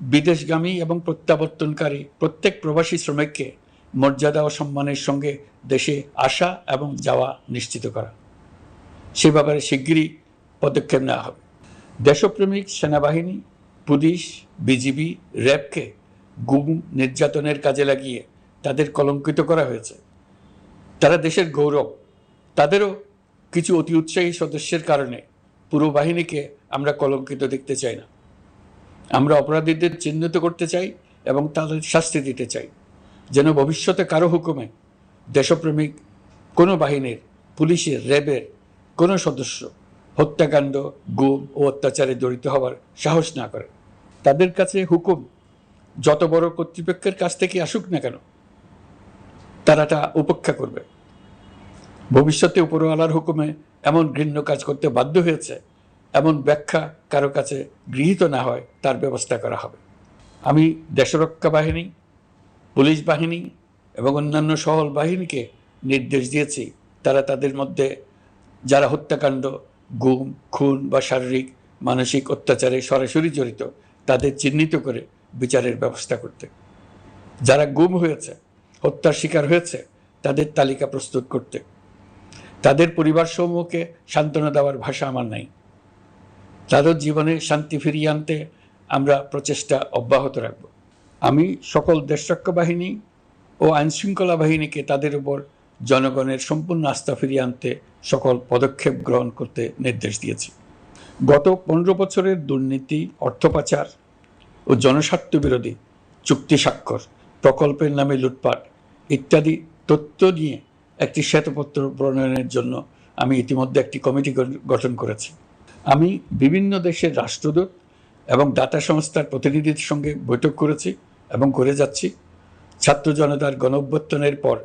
বিদেশগামী এবং প্রত্যাবর্তনকারী প্রত্যেক প্রবাসী শ্রমিককে মর্যাদা ও সম্মানের সঙ্গে দেশে আসা এবং যাওয়া নিশ্চিত করা। সে ব্যাপারে শিগগিরই পদক্ষেপ নেওয়া হবে। দেশপ্রেমিক সেনাবাহিনী, পুলিশ, বিজিবি, র্যাবকে গুম নির্যাতনের কাজে লাগিয়ে তাদের কলঙ্কিত করা হয়েছে। তারা দেশের গৌরব, তাদেরও কিছু অতি উৎসাহী সদস্যের কারণে পুরো বাহিনীকে আমরা কলঙ্কিত দেখতে চাই না। আমরা অপরাধীদের চিহ্নিত করতে চাই এবং তাদের শাস্তি দিতে চাই। যেন ভবিষ্যতে কারও হুকুমে দেশপ্রেমিক কোনো বাহিনীর, পুলিশের, র্যাবের কোনো সদস্য হত্যাকাণ্ড, গুম ও অত্যাচারে জড়িত হওয়ার সাহস না করে। তাদের কাছে হুকুম যত বড় কর্তৃপক্ষের কাছ থেকে আসুক না কেন, তারা তা উপেক্ষা করবে। ভবিষ্যতে উপরওয়ালার হুকুমে এমন ঘৃণ্য কাজ করতে বাধ্য হয়েছে ব্যাখ্যা কারও কাছে গৃহীত না হয়, তার ব্যবস্থা করা হবে। আমি দেশরক্ষা বাহিনী, পুলিশ বাহিনী এবং অন্যান্য সহল বাহিনীকে নির্দেশ দিয়েছি। তারা তাদের মধ্যে যারা হত্যাকাণ্ড, গুম, খুন বা শারীরিক, মানসিক অত্যাচারে সরাসরি জড়িত, তাদের চিহ্নিত করে বিচারের ব্যবস্থা করতে। যারা গুম হয়েছে, হত্যার শিকার হয়েছে, তাদের তালিকা প্রস্তুত করতে। তাদের পরিবার সমূহকে সান্ত্বনা দেওয়ার ভাষা আমার নাই। তাদের জীবনে শান্তি ফিরিয়ে আনতে আমরা প্রচেষ্টা অব্যাহত রাখব। আমি সকল দেশরক্ষা বাহিনী ও আইনশৃঙ্খলা বাহিনীকে তাদের উপর জনগণের সম্পূর্ণ আস্থা ফিরিয়ে আনতে সকল পদক্ষেপ গ্রহণ করতে নির্দেশ দিয়েছি। গত পনেরো বছরের দুর্নীতি অর্থ পাচার ও জনস্বার্থ বিরোধী চুক্তি স্বাক্ষর, প্রকল্পের নামে লুটপাট ইত্যাদি তথ্য নিয়ে একটি শ্বেতপত্র প্রণয়নের জন্য আমি ইতিমধ্যে একটি কমিটি গঠন করেছি। আমি বিভিন্ন দেশের রাষ্ট্রদূত এবং দাতা সংস্থার প্রতিনিধিদের সঙ্গে বৈঠক করেছি এবং করে যাচ্ছি। ছাত্র জনতার গণ পর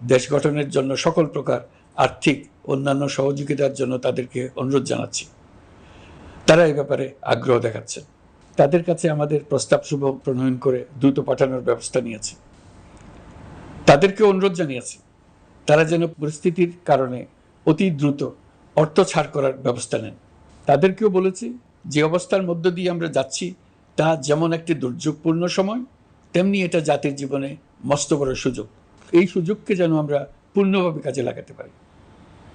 দেশ গঠনের জন্য সকল প্রকার আর্থিক, অন্যান্য সহযোগিতার জন্য তাদেরকে অনুরোধ জানাচ্ছি। তারা এ ব্যাপারে আগ্রহ দেখাচ্ছে। তাদের কাছে আমাদের প্রস্তাব শুভ প্রণয়ন করে দ্রুত পাঠানোর ব্যবস্থা নিয়েছে। তাদেরকে অনুরোধ জানিয়েছি, তারা যেন পরিস্থিতির কারণে অতি দ্রুত অর্থ ছাড় করার ব্যবস্থা নেন। তাদেরকেও বলেছি, যে অবস্থার মধ্য দিয়ে আমরা যাচ্ছি তা যেমন একটি দুর্যোগপূর্ণ সময়, তেমনি এটা জাতির জীবনে মস্ত বড় সুযোগ। এই সুযোগকে যেন আমরা পূর্ণভাবে কাজে লাগাতে পারি।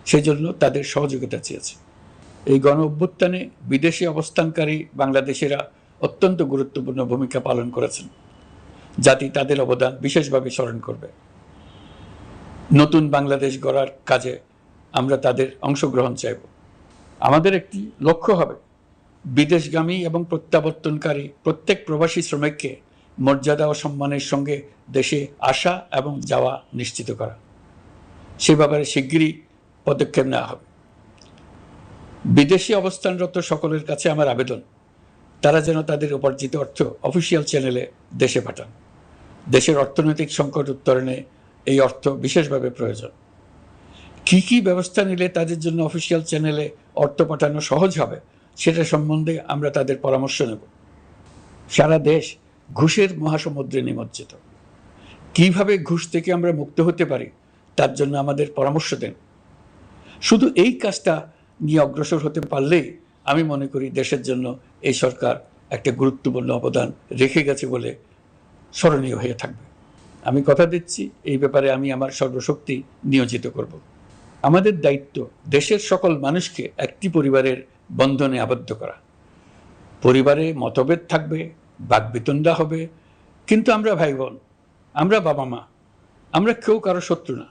সেজন্য তাদের সহযোগিতা চেয়েছি। এই গণ অভ্যুত্থানে বিদেশে অবস্থানকারী বাংলাদেশিরা অত্যন্ত গুরুত্বপূর্ণ ভূমিকা পালন করেছেন। জাতি তাদের অবদান বিশেষভাবে স্মরণ করবে। নতুন বাংলাদেশ গড়ার কাজে আমরা তাদের অংশগ্রহণ চাইব। আমাদের একটি লক্ষ্য হবে। বিদেশগামী এবং প্রত্যাবর্তনকারী প্রত্যেক প্রবাসী শ্রমিককে মর্যাদা ও সম্মানের সঙ্গে দেশে আসা এবং যাওয়া নিশ্চিত করা। সে ব্যাপারে শিগগিরই পদক্ষেপ নেওয়া হবে। বিদেশি অবস্থানরত সকলের কাছে আমার আবেদন, তারা যেন তাদের উপার্জিত অর্থ অফিসিয়াল চ্যানেলে দেশে পাঠান। দেশের অর্থনৈতিক সংকট উত্তরণে এই অর্থ বিশেষভাবে প্রয়োজন। কি কি ব্যবস্থা নিলে তাদের জন্য অফিসিয়াল চ্যানেলে অর্থ পাঠানো সহজ হবে, সেটা সম্বন্ধে আমরা তাদের পরামর্শ নেব। সারা দেশ ঘুষের মহাসমুদ্রে নিমজ্জিত। কীভাবে ঘুষ থেকে আমরা মুক্ত হতে পারি, তার জন্য আমাদের পরামর্শ দেন। শুধু এই কাজটা নিয়ে অগ্রসর হতে পারলেই আমি মনে করি দেশের জন্য এই সরকার একটা গুরুত্বপূর্ণ অবদান রেখে গেছে বলে স্মরণীয় হয়ে থাকবে। আমি কথা দিচ্ছি, এই ব্যাপারে আমি আমার সর্বশক্তি নিয়োজিত করব। আমাদের দায়িত্ব দেশের সকল মানুষকে একটি পরিবারের বন্ধনে আবদ্ধ করা। পরিবারে মতভেদ থাকবে, বাকবিতণ্ডা হবে। কিন্তু আমরা ভাই বোন আমরা বাবা মা আমরা কেউ কারও শত্রু না।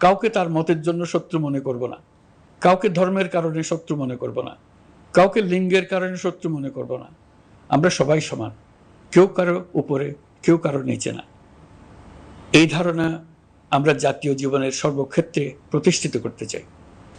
কাউকে তার মতের জন্য শত্রু মনে করব না। কাউকে ধর্মের কারণে শত্রু মনে করব না। কাউকে লিঙ্গের কারণে শত্রু মনে করব না। আমরা সবাই সমান, কেউ কারও উপরে, কেউ কারও নিচে না। এই ধারণা আমরা জাতীয় জীবনের সর্বক্ষেত্রে প্রতিষ্ঠিত করতে চাই।